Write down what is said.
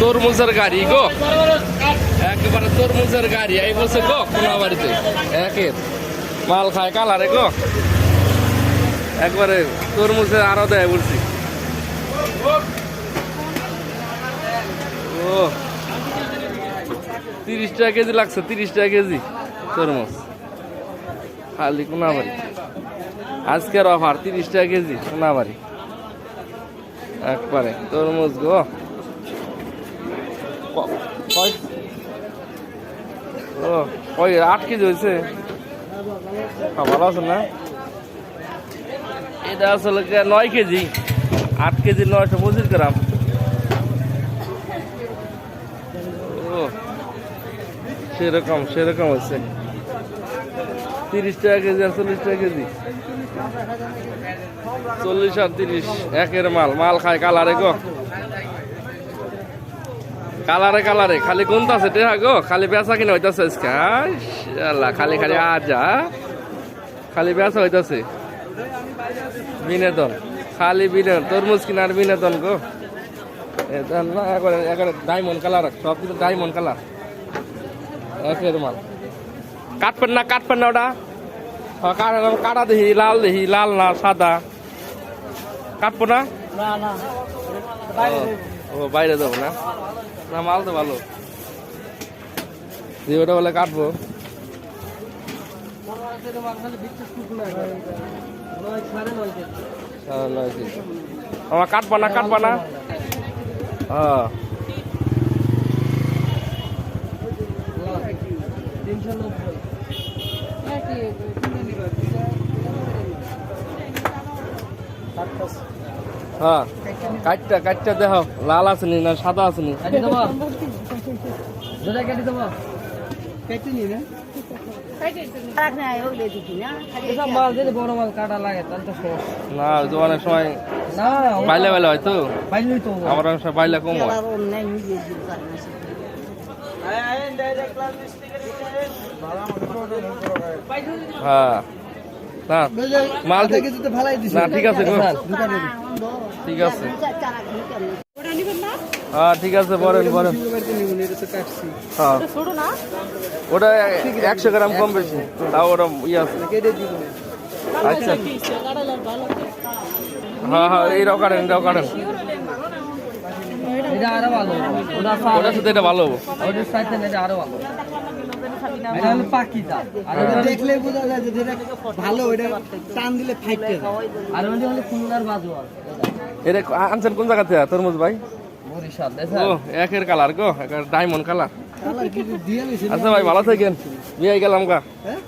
তরমুজের গাড়ি গো। একেবারে তরমুজের গাড়ি, এই বলছে গো কোনা বাড়িতে। একের মাল খায় কালারে গো। একবারে তরমুজের আরও দেয় বলছি। ও, তিরিশ টাকা কেজি লাগছে, তিরিশ টাকা কেজি তরমুজ। খালি কোনাবাড়ি আজকের অফার, তিরিশ টাকা কেজি কোনাবাড়ি একবারে তরমুজ গো। ও কয় আট কেজি হয়েছে? হ্যাঁ, ভালো আছে না? এটা আসলে নয় কেজি? আট কেজি নয়শো পঁচিশ গ্রাম। ও সেরকম সেরকম হচ্ছে তিরিশ টাকা কেজি আর চল্লিশ টাকা কেজি। চল্লিশ আর তিরিশ একের মাল। মাল খায় কালারে গো। কালারে কালারে। খালি কোনটা আছে টেহা গো খালি বেচা কিনা হইতাছে আল্লাহ খালি খালি আজা খালি বেচা হইতাছে। বিনোদন খালি বিনোদন। তরমুজ কিনার বিনোদন গো। এটা না একবারে একবারে ডায়মন্ড কালার সব কিছু ডায়মন্ড কালার একের মাল কাটবেন না কাটবেন না ওটা। হ্যাঁ, কাটা দেখি লাল দেখি লাল না সাদা। কাটবো না? ও বাইরে যাব না। না মাল তো ভালো। দিয়ে ওটা বলে কাটবো। আমার কাটবা না কাটবা না? হ্যাঁ। হ্যাঁ। কাটটা কাটটা দেখ লাল আছে নি না। সাদা আছে নি তাহলে তো। না সময় বাইলে বাইলে আমার অনেক সময় বাইলে কম হয়। হ্যাঁ। না মাল ঠিক না ঠিক আছে ঠিক আছে। হ্যাঁ ঠিক আছে বলেন বলেন হ্যাঁ। ওটা একশো গ্রাম কম বেশি তাও ওটা ইয়ে আছে। আচ্ছা। হ্যাঁ হ্যাঁ এইটাও কাটেন এটাও কাটেন। এটা আরও ভালো ওটা ওটার সাথে এটা ভালো ওটার সাথে এটা আরও ভালো এটা হলো আর ওটা দেখলে বোঝা যায় যে ভালো ওটা টান দিলে ফাইটে আর ওটা হলো খুলনার বাজুয়ার এটা আনছেন কোন জায়গা থেকে তরমুজ ভাই? ও একের কালার গো একের ডায়মন্ড কালার। আচ্ছা ভাই ভালো থাকেন। বিয়ে গেলাম গা হ্যাঁ?